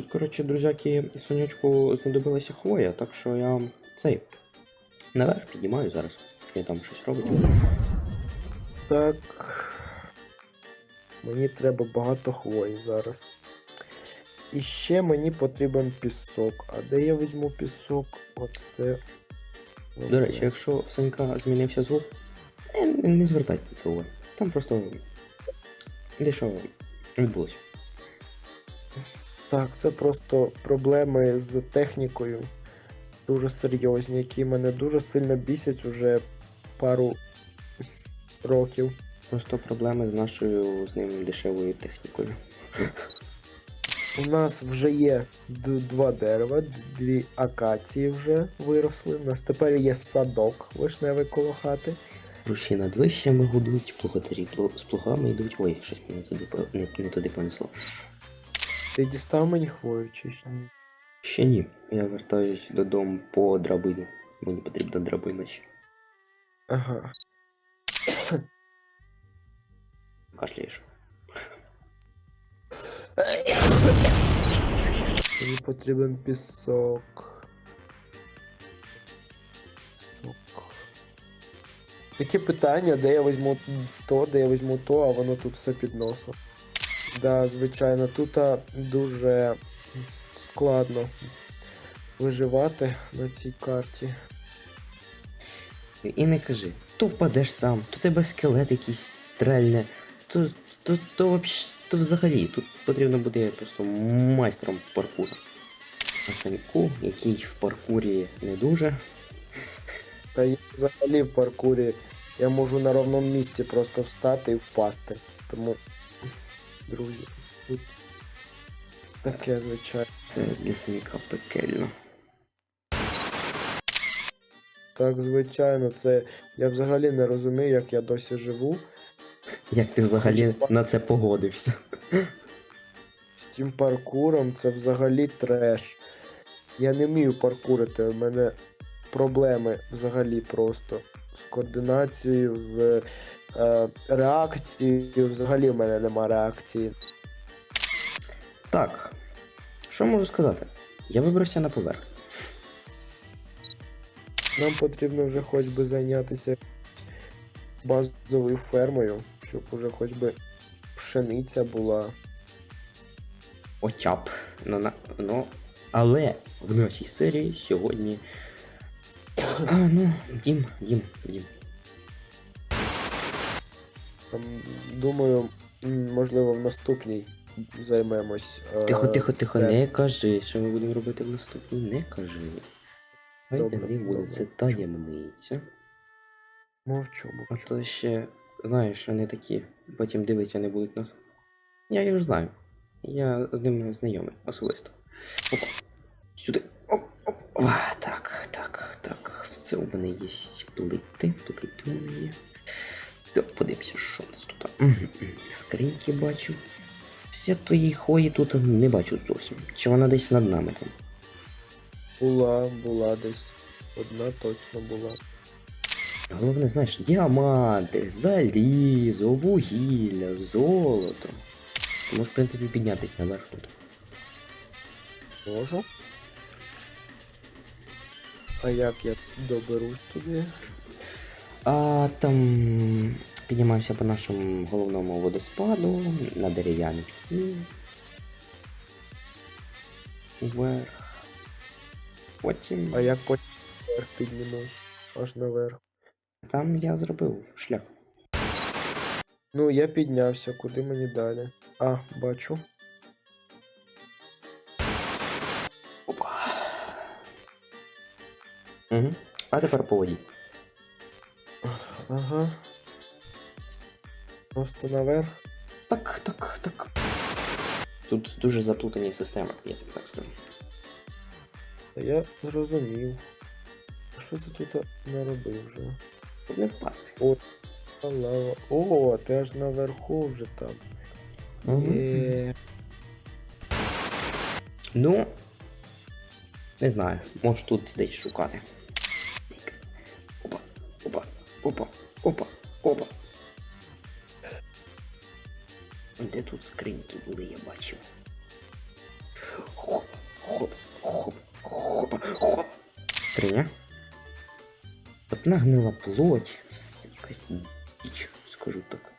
Тут, коротше, друзяки, сонячку знадобилася хвоя, так що я цей наверх піднімаю зараз. Я там щось робить. Так. Мені треба багато хвої зараз. І ще мені потрібен пісок. А де я візьму пісок? Оце. До речі, якщо в Санька змінився звук, не, не звертайте це уваги. Там просто дещо відбулося. Так, це просто проблеми з технікою. Дуже серйозні, які мене дуже сильно бісять уже пару років. Просто проблеми з нашою з ним дешевою технікою. У нас вже є два дерева, дві акації вже виросли. У нас тепер є садок вишневий коло хати. Руші над вищами гудуть, плуготарі з плугами йдуть. Ой, щось мене туди, не, не туди понесло. Ти дістав мені хвою чи ще ні? Ще ні. Я вертаюсь додому по драбину. Мені потрібна драбина ще. Ага. Кашляєш. Мені потрібен пісок. Пісок. Таке питання, де я візьму то, де я візьму то, а воно тут все під носом. Да, звичайно, тут дуже складно виживати на цій карті. І не кажи, то впадеш сам, то тебе скелет якийсь стрельне, то, то, то, то взагалі тут потрібно бути просто майстром паркуру. А Саньку, який в паркурі не дуже. Та я взагалі в паркурі я можу на ровному місці просто встати і впасти. Тому, друзі, тут таке, звичайно. Це Санька пекельно. Так, звичайно, це я взагалі не розумію, як я досі живу Як ти взагалі на це погодився? з цим паркуром. Це взагалі треш. Я не вмію паркурити. У мене проблеми взагалі просто з координацією, з е, реакцією. Взагалі в мене нема реакції. Так, що можу сказати? Я вибрався на поверх. Нам потрібно вже хоч би зайнятися базовою фермою, щоб уже хоч би пшениця була. Хоча б. Ну, на, ну, але в нашій серії сьогодні. А, ну, дім, дім, дім. Думаю, можливо, в наступній займемось. е, Тихо, тихо, тихо, фер- не кажи, що ми будемо робити в наступній, не кажи. Добре, не буде, це таємниця. Мовчу, А мовчу. то ще, знаєш, вони такі, потім дивитися не будуть нас. Я його знаю. Я з ними знайомий особисто. Опа. Сюди. Оп, оп. А, так, так, так. Все у мене є плити. Тут плити у мене є. Так, подивимося, що у нас тут. Скриньки бачу. Я твоєї хої тут не бачу зовсім. Чи вона десь над нами там? Була, була десь. Одна точно була. Головне, знаєш, діаманти, залізо, вугілля, золото. Ти можеш, в принципі, піднятися наверх тут. Можу. А як я доберусь туди? А там піднімався по нашому головному водоспаду на дерев'яний сіл. Вверх. Потім. А як потім наверх піднімусь? Аж наверх. Там я зробив шлях. Ну, я піднявся, куди мені далі? А, бачу. Опа. Угу. А тепер по воді. Ага. Просто наверх. Так, так, так. Тут дуже заплутані системи, я тобі так скажу. А Я зрозумів. А Що ти тут наробив вже? Щоб не впасти. Лава. О, ти аж наверху вже там. Мгм. Є. Ну. Не знаю, можеш тут десь шукати. Опа, опа, опа. Де тут скриньки були, я бачу? Хоп, хоп, хоп, хоп, хоп. Скриня. Одна гнила плоть. Якась діч, скажу так.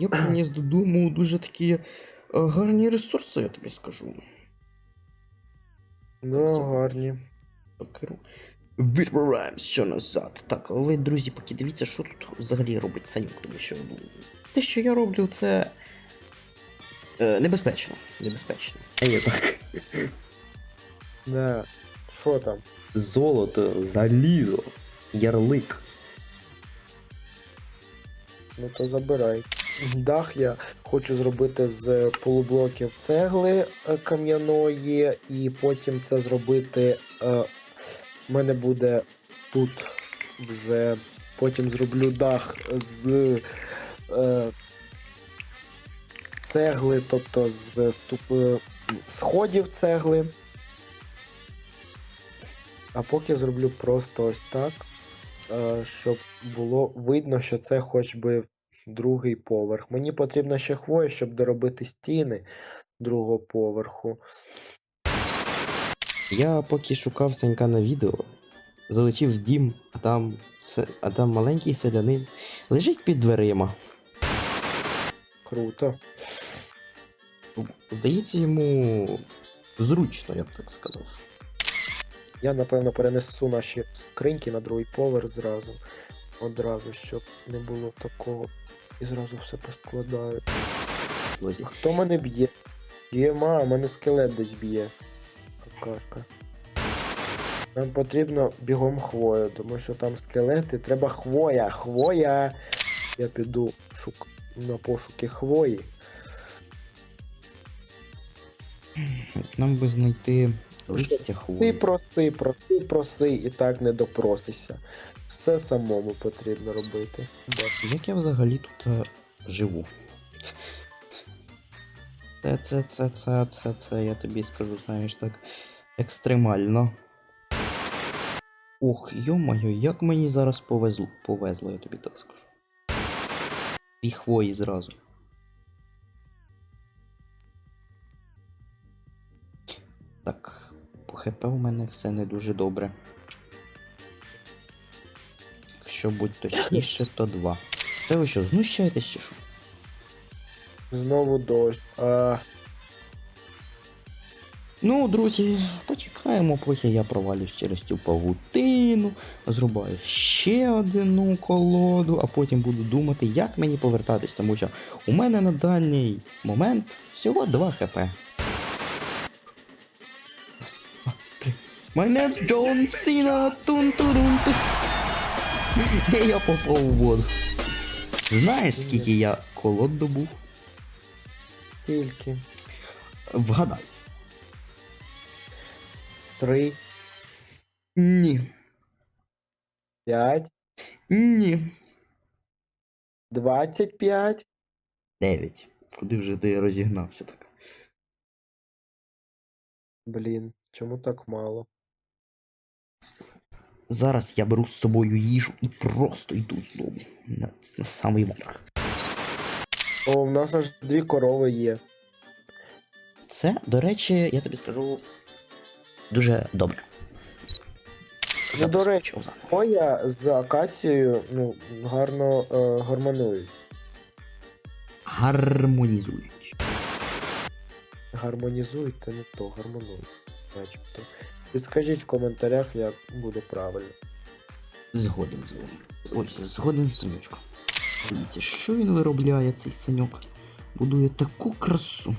Я приніс додому дуже такі е, гарні ресурси, я тобі скажу. Ну, гарні. Відбираємося назад. Так, а ви, друзі, поки дивіться, що тут взагалі робить Санюк, тому що те, що я роблю, це е, небезпечно. Небезпечно. А є так. Да. Що там? Золото, залізо, ярлик. Ну то забирай. Дах я хочу зробити з полублоків цегли е, кам'яної, і потім це зробити. Е, в мене буде тут вже. Потім зроблю дах з е, цегли, тобто з е, сходів цегли. А поки зроблю просто ось так, е, щоб було видно, що це хоч би другий поверх. Мені потрібно ще хвоя, щоб доробити стіни другого поверху. Я поки шукав Санька на відео, залетів в дім, а там, а там маленький селянин лежить під дверима. Круто. Здається, йому зручно, я б так сказав. Я, напевно, перенесу наші скриньки на другий поверх зразу. Одразу, щоб не було такого. І зразу все поскладаю. Лозі. Хто мене б'є? Є ма, мене скелет десь б'є. Какарка. Нам потрібно бігом хвою, тому що там скелети. Треба хвоя, хвоя. Я піду шук... на пошуки хвої. Нам би знайти листя Си хвої. проси, проси, проси, і так не допросишся. Все самому потрібно робити. Як я взагалі тут е, живу? Це, це, це, це, це, це, я тобі скажу, знаєш, так екстремально. Ох, йо-моє, як мені зараз повезло, повезло, я тобі так скажу. І хвої зразу. Так, по ХП у мене все не дуже добре. Якщо будь точніше, то два. Це ви що, знущаєтесь чи що? Знову дощ. А, Ну, друзі, почекаємо, поки я провалюсь через цю павутину, зрубаю ще одну колоду, а потім буду думати, як мені повертатись, тому що у мене на даний момент всього 2 хп. Раз, два, три. Мене Джон Сіна тун турун тун І я попав у воду. Знаєш, скільки я колод добув? тільки. Вгадай. Три, Ні. п'ять, Ні. двадцять п'ять. 9. Куди вже ти розігнався так? Блін, чому так мало? Зараз я беру з собою їжу і просто йду знову на, на самий верх. О, в нас аж дві корови є. Це, до речі, я тобі скажу дуже добре. Ну, до речі. Хоя з акацією ну, гарно е, гармонують. Гармонізують. Гармонізують, це не то, гармонують. Начебто. Підскажіть в коментарях, як буде правильно. Згоден з вами. Ой, згоден з сонечком. Дивіться, що він виробляє, цей саньок. Будує таку красу.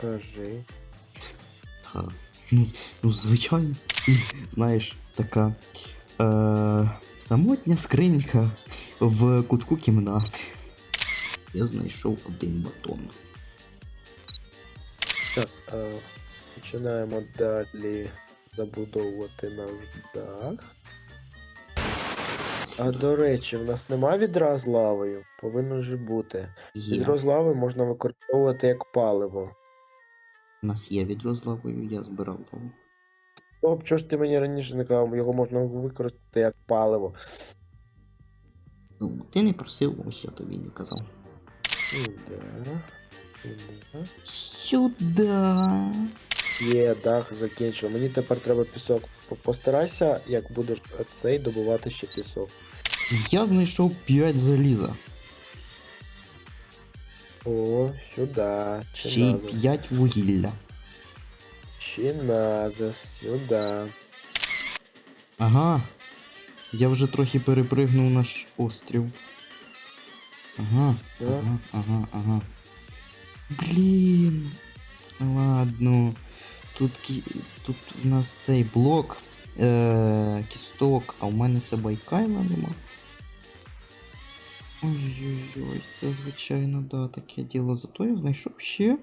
Кажи. Та, ну, ну, звичайно, знаєш, така е, самотня скринька в кутку кімнати. Я знайшов один батон. Так, е, починаємо далі забудовувати наш дах. А до речі, в нас нема відра з лавою. Повинно ж бути. Є. Відро з лави можна використовувати як паливо. У нас є відро з лавою, я збирав лаву. О, чого ж ти мені раніше не казав, його можна використати як паливо. Ну, ти не просив, ось я тобі не казав. Ну, да. Сюди. Сюда. Є, дах закінчив. Мені тепер треба пісок. Постарайся, як будеш цей добувати ще пісок. Я знайшов 5 заліза. О, сюди. Ще й Чиназис. 5 вугілля. Чиназис, сюди. Ага. Я вже трохи перепригнув наш острів. Ага, Да? ага, ага, ага. Блін. Ладно. Тут, кі... Тут в нас цей блок е... кісток, а у мене Себайкайла нема. Ой-ой-ой, це звичайно, да, таке діло. Зато я знайшов ще е...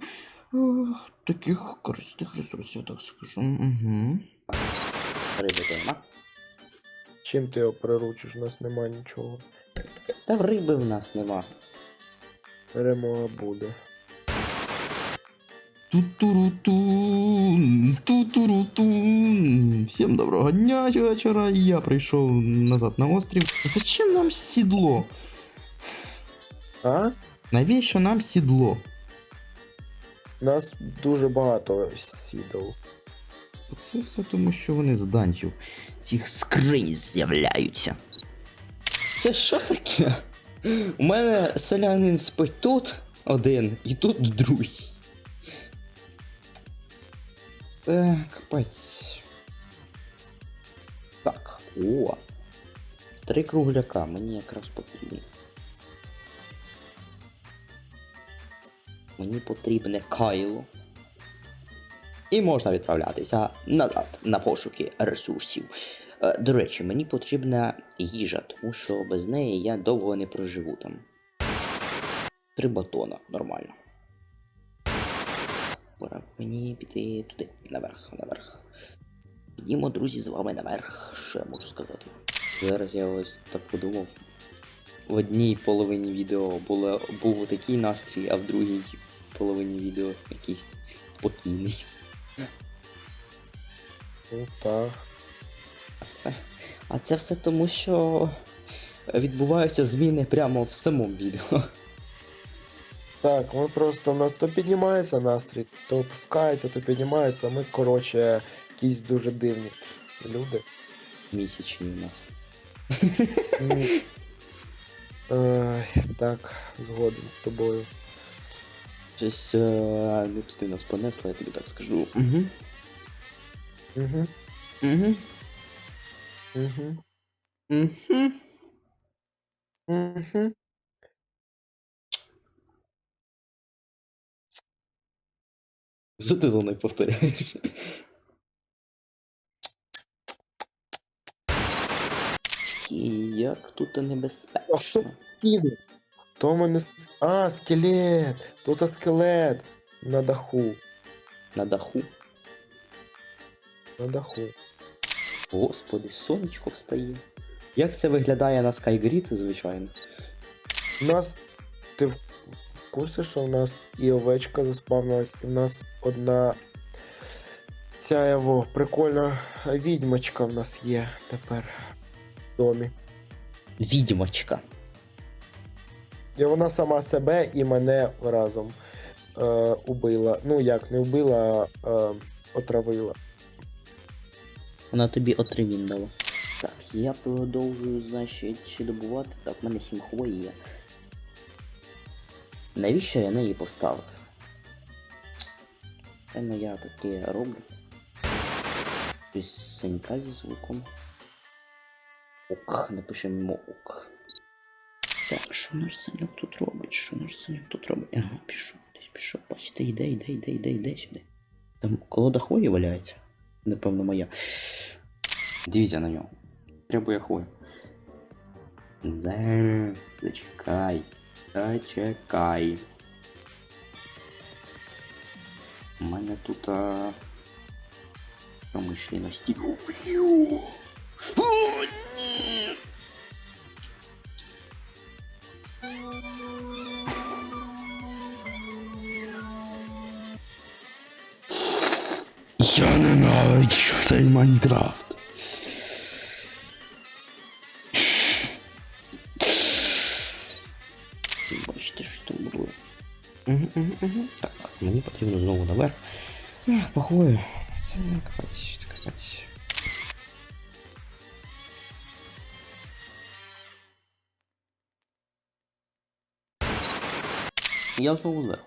таких корисних ресурсів, так скажу. Угу. Риби нема. Чим ти його приручиш? У нас нема нічого. Та риби в нас нема. Перемога буде. Ту-туру-тун, ту-туру-тун. Всім доброго дня, вечора. Я прийшов назад на острів. Зачем нам сідло? А? Навіщо нам сідло? Нас дуже багато сідал. Це все тому, що вони з данчів цих скринь з'являються. Це що таке? У мене селянин спить тут один і тут другий. Це капець. Так, о. Три кругляка, мені якраз потрібні. Мені потрібне кайло. І можна відправлятися назад на пошуки ресурсів. Е, До речі, мені потрібна їжа, тому що без неї я довго не проживу там. Три батона, нормально. Пора мені піти туди, наверх, наверх. Піднімо, друзі, з вами наверх. Що я можу сказати? Зараз я ось так подумав. В одній половині відео було, був такий настрій, а в другій половині відео якийсь спокійний. Ну так. А це, а це все тому, що відбуваються зміни прямо в самому відео. Так, ми просто у нас то піднімається настрій, то опускається, то піднімається. Ми, коротше, якісь дуже дивні люди. Місячні у нас. Ай, так, згоден з тобою. Щось е, не нас понесло, я тобі так скажу. Угу. Угу, Угу. угу, Угу. угу. Що ти за мною повторяєш? Як тут небезпечно. Скелет. То в мене. с- А, скелет! Тут скелет! На даху. На даху. На даху. Господи, сонечко встає. Як це виглядає на Skygrid, звичайно. У нас. Ти в в курсі, що у нас і овечка заспавнилась, і в нас одна. Ця його прикольна відьмочка в нас є тепер в домі. Відьмочка. І вона сама себе і мене разом е, убила. Ну як, не вбила, а е, отравила. Вона тобі отримін дала. Так, я продовжую, значить, добувати. Так, в мене сім хвої є. Навіщо я неї поставив? Певно, я таке роблю. Щось синька зі звуком. Ок, напишемо ок. Так, що наш санюк тут робить? Що наш санюк тут робить? Ага, пішов, десь пішов. Бачите, йде, йде, йде, йде, йде сюди. Там колода хвої валяється. Напевно, моя. Дивіться на нього. Требує хвою. Зараз, зачекай. Зачекай. У мене тут а... промишленості. Фью! О, ні! Я ненавиджу цей Майнкрафт. Угу, угу, угу. Так, мені потрібно знову наверх. Ех, похую. Це не капець, це капець. Я знову зверху.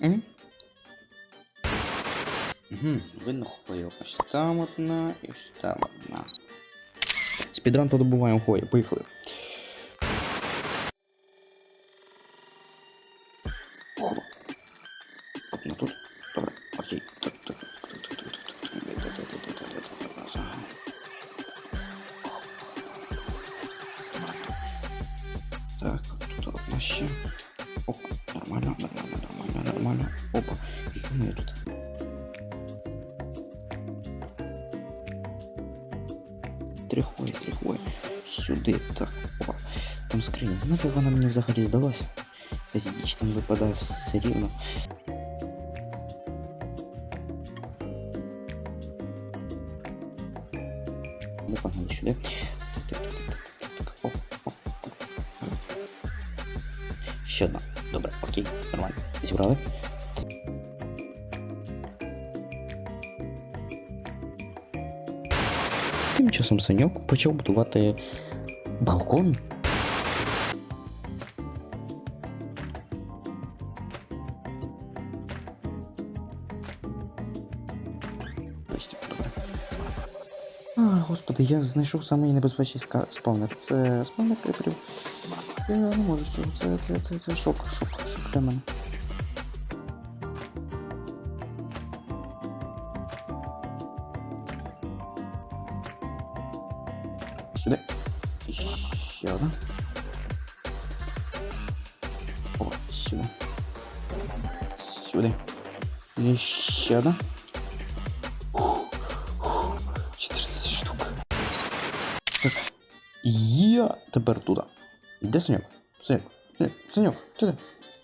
Угу. Угу, видно хвою. Ось там одна і ось там одна. Спідран подобуваємо хвою, поїхали. Нафіг вона мені взагалі здалась? Якась діч там випадає все рівно. Ми погнали сюди. Так, так, так, так, так, так, так. Оп, оп, оп. Ще одна. Добре, окей, нормально. Зібрали. Тим часом Саньок почав будувати балкон. я знайшов самий небезпечний ска- спавнер. Це спавнер криперів. Я не можу з цього. Це, це, це, це шок, шок, шок для мене. Сюди. І ще одна. О, сюди. Сюди. І ще одна. тепер туди. Йди, синьок, синьок, синьок, туди,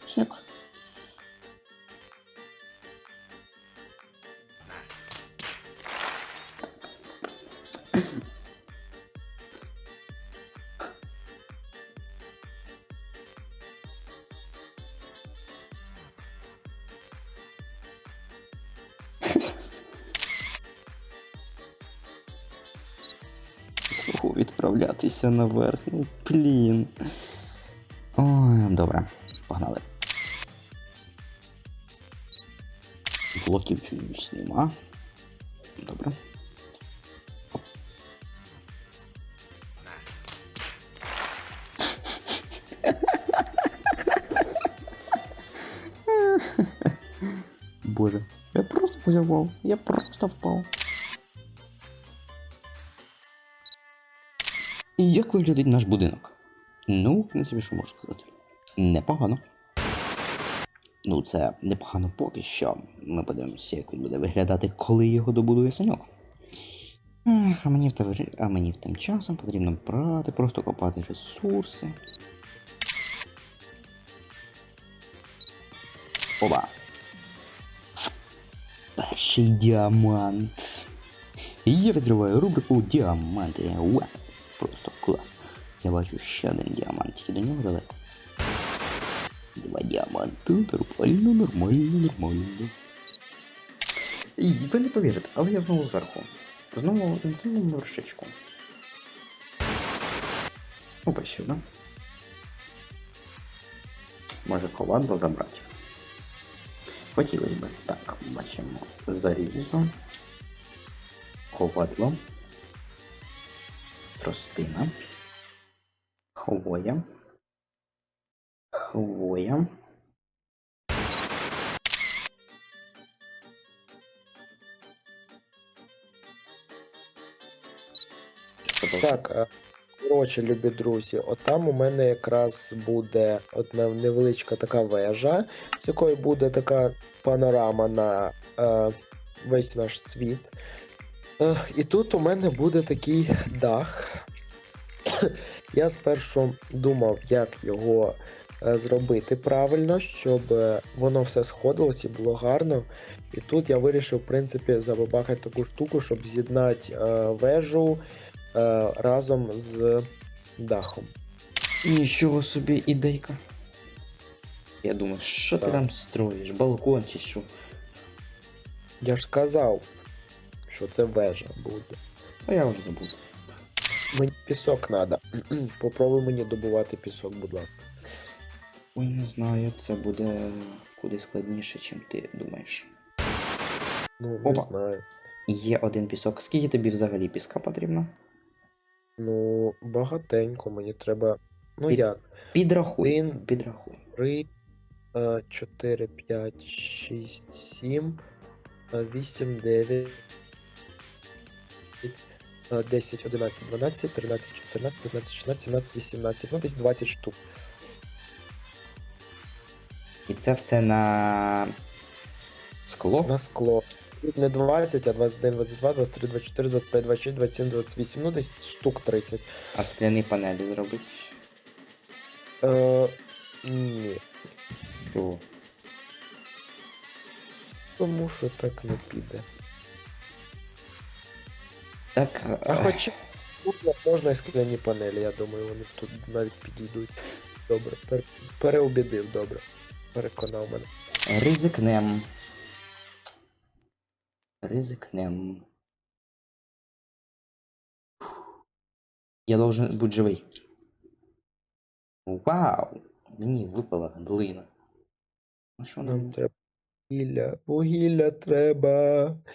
синьок. Де? Відправлятися наверх. Ну, блін. Ой, добре. Погнали. Блоків чомусь нема. Добре. Боже, я просто позявав, я просто впав. Як виглядить наш будинок? Ну, в принципі, що можу сказати? Непогано. Ну, це непогано поки що. Ми подивимося, як він буде виглядати, коли його добудує саньок. Ех, а мені в тем, а мені в тим часом потрібно брати, просто копати ресурси. Оба. Перший діамант. Я відкриваю рубрику Діаманти. Вау! Просто клас. Я бачу ще один діамант, тільки до нього далеко. Два діаманти, нормально, нормально, нормально. І ви не повірите, але я знову зверху. Знову на цілому вершечку. Опа, сюди. Може ковадло забрати. Хотілося б. Так, бачимо зарізу. Ковадло. Тростина. Хвоя. Хвоя. Так, е, коротше, любі друзі, отам у мене якраз буде одна невеличка така вежа, з якої буде така панорама на е, весь наш світ. Е, і тут у мене буде такий дах. Я спершу думав, як його е, зробити правильно, щоб е, воно все сходилось і було гарно. І тут я вирішив, в принципі, забабахати таку штуку, щоб з'єднати вежу разом з дахом. Нічого собі ідейка. Я думаю, що ти Так. там строїш? Балкон чи що? Я ж казав, що це вежа буде. А я вже забув. Мені пісок треба. Попробуй мені добувати пісок, будь ласка. Ой, не знаю, це буде куди складніше, чим ти думаєш. Ну, не Опа. знаю. Є один пісок. Скільки тобі взагалі піска потрібно? Ну, багатенько, мені треба. Ну Під- як? Підрахуй. Він- Підрахуй. 3, 4, 5, 6, 7, 8, 9, 10, 11, 12, 13, 14, 15, 16, 17, 18, ну десь 20 штук. І це все на скло. На скло. Не 20, а 21, 22, 23, 24, 25, 26, 27, 28, ну десь штук 30. А скляні панелі зробити. Е, ні. Чого? Тому що так не піде. Так. А хоча можна і скляні панелі, я думаю, вони тут навіть підійдуть. Добре, пер, переобідив, добре. Переконав мене. Ризикнем. Ризикнем. Я должен бути живий. Вау! Мені випала глина. А що Нам нам? треба вугілля, вугілля треба.